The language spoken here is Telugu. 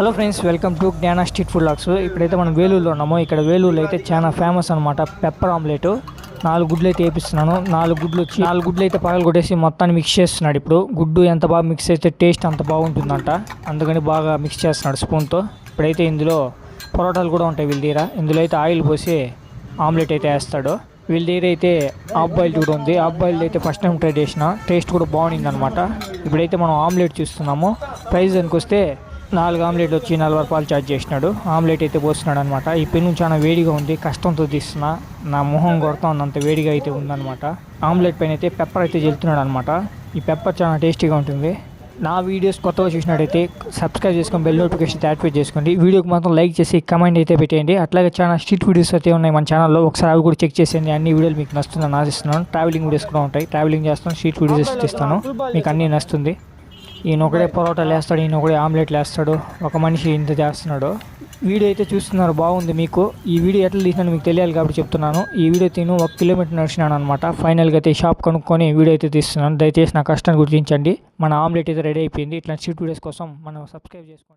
Hello friends welcome to Gnana street food locks. ఇప్పుడైతే మనం వేలూరులో ఉన్నాము. ఇక్కడ వేలూరులో అయితే చాలా ఫేమస్ అనమాట పెప్పర్ ఆమ్లెట్. నాలుగు గుడ్లు అయితే వేపిస్తున్నాను. నాలుగు గుడ్లు వచ్చి నాలుగు గుడ్లు అయితే పగలు కొట్టేసి మొత్తాన్ని మిక్స్ చేస్తున్నాడు ఇప్పుడు. గుడ్డు ఎంత బాగా మిక్స్ అయితే టేస్ట్ అంత బాగుంటుందంట. అందుకని బాగా మిక్స్ చేస్తున్నాడు స్పూన్తో. ఇప్పుడైతే ఇందులో పొరోటాలు కూడా ఉంటాయి వీళ్ళ దగ్గర. ఇందులో అయితే ఆయిల్ పోసి ఆమ్లెట్ అయితే వేస్తాడు. వీళ్ళ దగ్గర అయితే హాఫ్ బాయిల్డ్ కూడా ఉంది. హాఫ్ బాయిల్డ్ అయితే ఫస్ట్ టైం ట్రై చేసిన. టేస్ట్ కూడా బాగుంది అనమాట ఇప్పుడైతే మనం ఆమ్లెట్ చూస్తున్నాము. ప్రైస్ దానికి వస్తే నాలుగు ఆమ్లెట్ వచ్చి నలభై రూపాయలు ఛార్జ్ చేసినాడు. ఆమ్లెట్ అయితే పోస్తున్నాడు అనమాట ఈ పెన్ను చాలా వేడిగా ఉంది కష్టంతో తీస్తున్నా. నా మొహం కొడతా అంత వేడిగా అయితే ఉందన్నమాట. ఆమ్లెట్ పైన అయితే పెప్పర్ అయితే చెల్తున్నాడు అనమాట ఈ పెప్పర్ చాలా టేస్టీగా ఉంటుంది. నా వీడియోస్ కొత్తగా చూసినట్టయితే సబ్స్క్రైబ్ చేసుకొని బెల్ నోటిఫికేషన్ యాక్టివేట్ చేసుకోండి. వీడియోకి మాత్రం లైక్ చేసి కమెంట్ అయితే పెట్టేయండి. అట్లాగే చాలా స్ట్రీట్ వీడియోస్ అయితే ఉన్నాయి మన ఛానల్లో ఒకసారి అవి కూడా చెక్ చేసేయండి. అన్ని వీడియోలు మీకు నస్తుందని ఆశిస్తున్నాను. ట్రావెలింగ్ వీడియోస్ కూడా ఉంటాయి. ట్రావెలింగ్ చేస్తాను స్ట్రీట్ వీడియోస్ ఇస్తాను మీకు అన్నీ నస్తుంది ఈయన ఒకడే పొరోటాలు వేస్తాడు ఈయన ఒకడే ఆమ్లెట్లు వేస్తాడు ఒక మనిషి ఇంత చేస్తున్నాడు. వీడియో అయితే చూస్తున్నారు బాగుంది మీకు. ఈ వీడియో ఎట్లా తీసినాను మీకు తెలియాలి కాబట్టి చెప్తున్నాను. ఈ వీడియో తిను ఒక కిలోమీటర్ నడిచినాను అనమాట ఫైనల్గా అయితే షాప్ కనుక్కొని వీడియో అయితే తీస్తున్నాను. దయచేసి నా కష్టాన్ని గుర్తించండి. మన ఆమ్లెట్ అయితే రెడీ అయిపోయింది. ఇట్లా స్ట్రీట్ వీడియోస్ కోసం మనం సబ్స్క్రైబ్ చేసుకోండి.